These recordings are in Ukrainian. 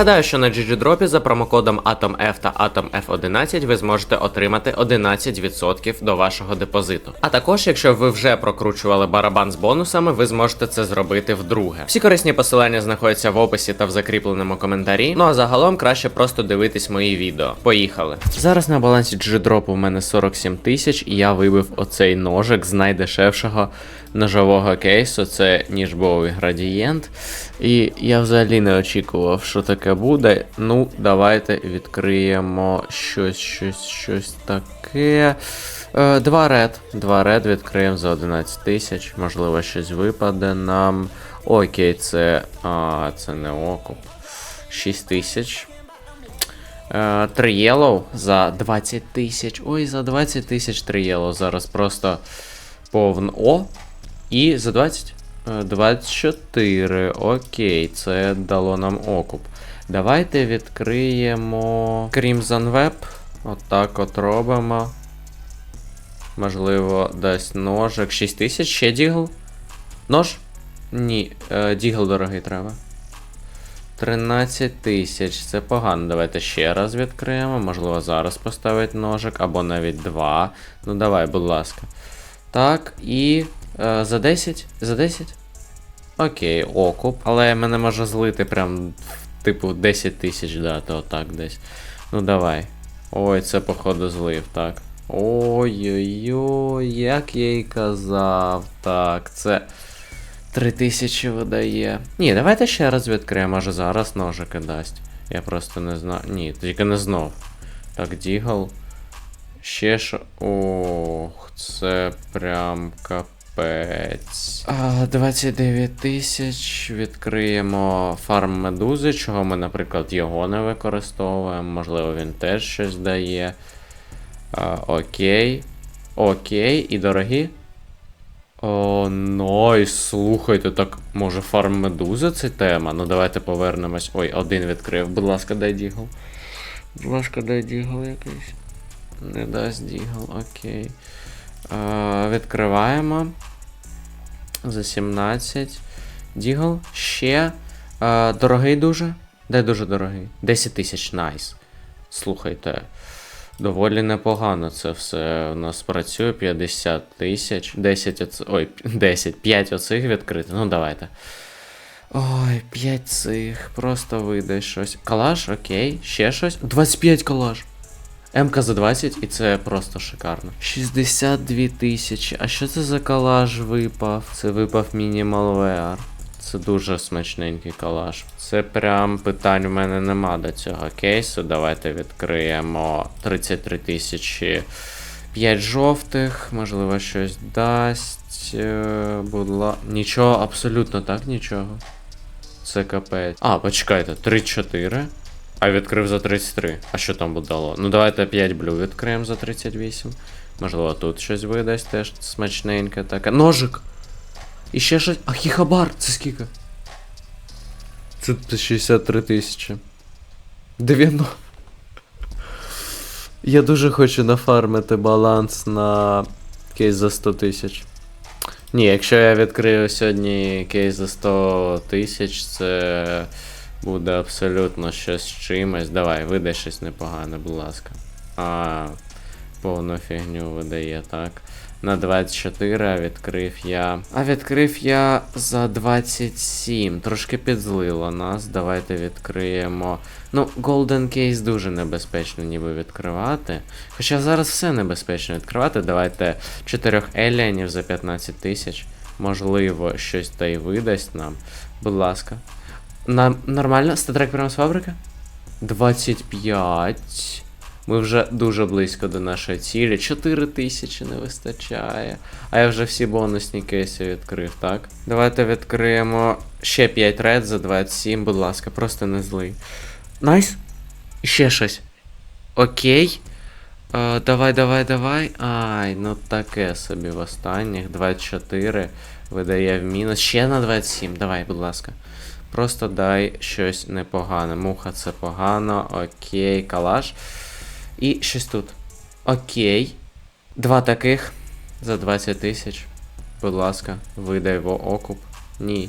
Нагадаю, що на GGDrop за промокодом AtomF та AtomF11 ви зможете отримати 11% до вашого депозиту. А також, якщо ви вже прокручували барабан з бонусами, ви зможете це зробити вдруге. Всі корисні посилання знаходяться в описі та в закріпленому коментарі. Ну а загалом краще просто дивитись мої відео. Поїхали. Зараз на балансі GGDrop у мене 47 тисяч, і я вибив оцей ножик з найдешевшого ножового кейсу. Це ніжбовий градієнт. І я взагалі не очікував, що таке буде. Ну, давайте відкриємо щось, щось, щось таке. Е, Два ред. Два ред відкриємо за 11 тисяч. Можливо, щось випаде нам. Окей, це. А, це не окуп. 6 тисяч. Е, Три за 20 тисяч. Ой, за 20 тисяч три єлоу. Зараз просто повн. О! І за 20? Е, 24. Окей, це дало нам окуп. Давайте відкриємо Crimson Web. Отак от робимо. Можливо, дасть ножик. 6 тисяч, ще дігл. Нож? Ні, е, дігл дорогий треба. 13 тисяч, це погано. Давайте ще раз відкриємо. Можливо, зараз поставить ножик, або навіть два. Ну давай, будь ласка. Так, і е, за 10? За 10? Окей, окуп. Але мене може злити прям типу 10 тисяч дати, отак десь. Ну давай. Ой, це походу злив, так. Ой-ой-ой, як я й казав. Так, це. 3000 видає. Ні, давайте ще раз відкриємо, може зараз ножики дасть. Я просто не знаю. Ні, тільки не знов. Так, Дігл. Ще що. Ох, це прям капець. А, 29 тисяч. Відкриємо фарм медузи, чого ми, наприклад, його не використовуємо. Можливо, він теж щось дає. А, окей. Окей, і дорогі. О, найс, слухайте, так може фарм медузи це тема? Ну давайте повернемось. Ой, один відкрив. Будь ласка, дай дігл. Будь ласка, дай дігл якийсь. Не дасть дігл, окей. Е, відкриваємо. За 17. Дігл. Ще. Е, дорогий дуже. Де дуже дорогий? 10 тисяч, найс. Слухайте. Доволі непогано це все у нас працює. 50 тисяч. 10 оц... Ой, 10, 5 оцих відкрити. Ну давайте. Ой, 5 цих. Просто вийде щось. Калаш, окей. Ще щось. 25 калаш. МК за 20, і це просто шикарно. 62 тисячі. А що це за калаш випав? Це випав мінімалвеар. Це дуже смачненький калаш. Це прям питань у мене нема до цього кейсу. Давайте відкриємо 33 тисячі. 5 жовтих, можливо, щось дасть. Е, Будь ла... Нічого, абсолютно так, нічого. Це капець. А, почекайте, 3-4. А відкрив за 33. А що там буде дало? Ну давайте 5 блю відкриємо за 38. Можливо, тут щось видасть теж смачненьке таке. Ножик! І ще щось. А хіхабар, це скільки? Це 63 тисячі. 90. Я дуже хочу нафармити баланс на кейс за 100 тисяч. Ні, якщо я відкрию сьогодні кейс за 100 тисяч, це буде абсолютно щось чимось. Давай, видай щось непогане, будь ласка. А, повну фігню видає, так. На 24 а відкрив я. А відкрив я за 27. Трошки підзлило нас. Давайте відкриємо. Ну, Golden Case дуже небезпечно ніби відкривати. Хоча зараз все небезпечно відкривати. Давайте 4 еліанів за 15 тисяч. Можливо, щось та й видасть нам. Будь ласка. На, нормально? Статрек прямо з фабрики? 25. Ми вже дуже близько до нашої цілі. 4 тисячі не вистачає. А я вже всі бонусні кейси відкрив, так? Давайте відкриємо ще 5 ред за 27, будь ласка, просто не злий. Найс. Ще щось. Окей. Е, давай, давай, давай. Ай, ну таке собі в останніх. 24 видає в мінус. Ще на 27. Давай, будь ласка. Просто дай щось непогане. Муха це погано. Окей, калаш. І щось тут. Окей. Два таких за 20 тисяч. Будь ласка, видай во окуп. Ні.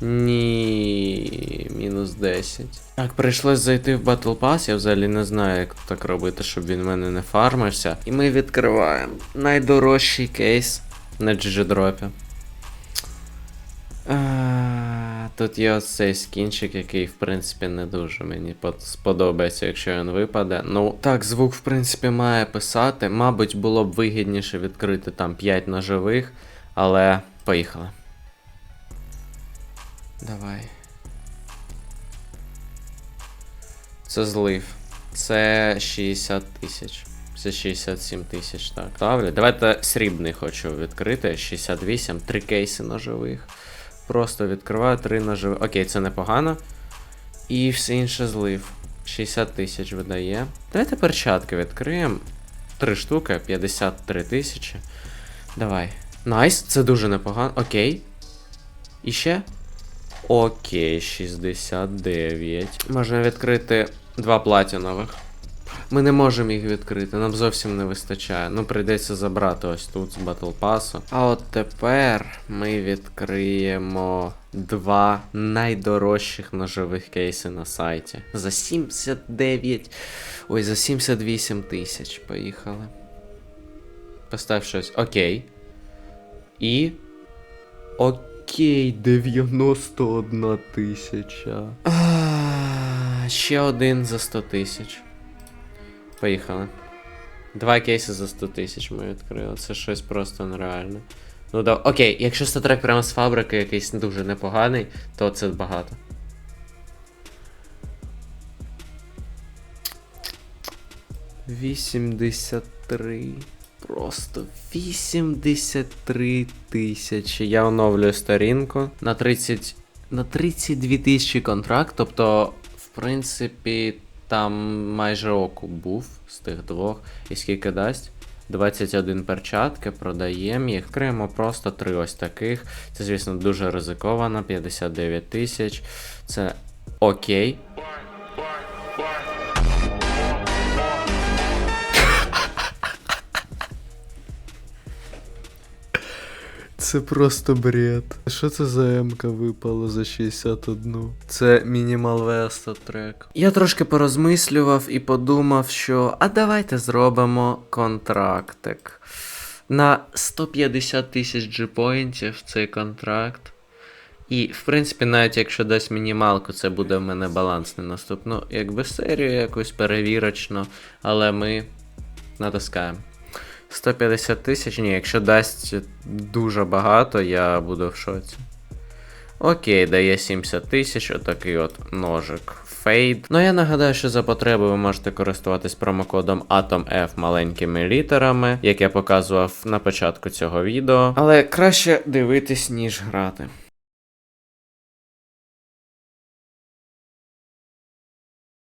Ні, мінус 10. Так, прийшлось зайти в Battle Pass, я взагалі не знаю, як так робити, щоб він в мене не фармився. І ми відкриваємо найдорожчий кейс на GG-дропі. А, Тут є ось цей скінчик, який, в принципі, не дуже мені сподобається, якщо він випаде. Ну, так, звук, в принципі, має писати. Мабуть, було б вигідніше відкрити там 5 ножових, але поїхали. Давай. Це злив. Це 60 тисяч. Це 67 тисяч, так. Ставлю. Давайте срібний хочу відкрити. 68, 3 кейси ножових. Просто відкриваю 3 ножових. Окей, це непогано. І все інше злив. 60 тисяч видає. Давайте перчатки відкриємо. 3 штуки, 53 тисячі. Давай. Найс, це дуже непогано. Окей. І ще? Окей, 69. Можна відкрити два платінових. Ми не можемо їх відкрити, нам зовсім не вистачає. Ну, прийдеться забрати ось тут з Battle Pass. А от тепер ми відкриємо два найдорожчих ножових кейси на сайті. За 79. Ой, за 78 тисяч. Поїхали. Постав щось. Окей. І. Окей, 91 тисяча. Ще один за 100 тисяч. Поїхали. Два кейси за 100 тисяч ми відкрили. Це щось просто нереальне. Ну да. Окей, якщо статрек прямо з фабрики якийсь дуже непоганий, то це багато. Вісімдесят три. Просто 83 тисячі. Я оновлюю сторінку на 30. На 32 тисячі контракт. Тобто, в принципі, там майже окуп був з тих двох. І скільки дасть? 21 перчатки, продаємо їх. Криємо просто три ось таких. Це, звісно, дуже ризиковано. 59 тисяч. Це окей. Це просто бред. Що це за МК випало за 61? Це мінімал Веста трек. Я трошки порозмислював і подумав, що а давайте зробимо контрактик. На 150 тисяч джипоінтів цей контракт. І, в принципі, навіть якщо дасть мінімалку, це буде в мене баланс не наступну, якби серію якусь перевірочну, але ми натискаємо. 150 тисяч, ні, якщо дасть дуже багато, я буду в шоці. Окей, дає 70 тисяч, отакий от ножик Fade. Ну я нагадаю, що за потреби ви можете користуватись промокодом AtomF маленькими літерами, як я показував на початку цього відео. Але краще дивитись, ніж грати.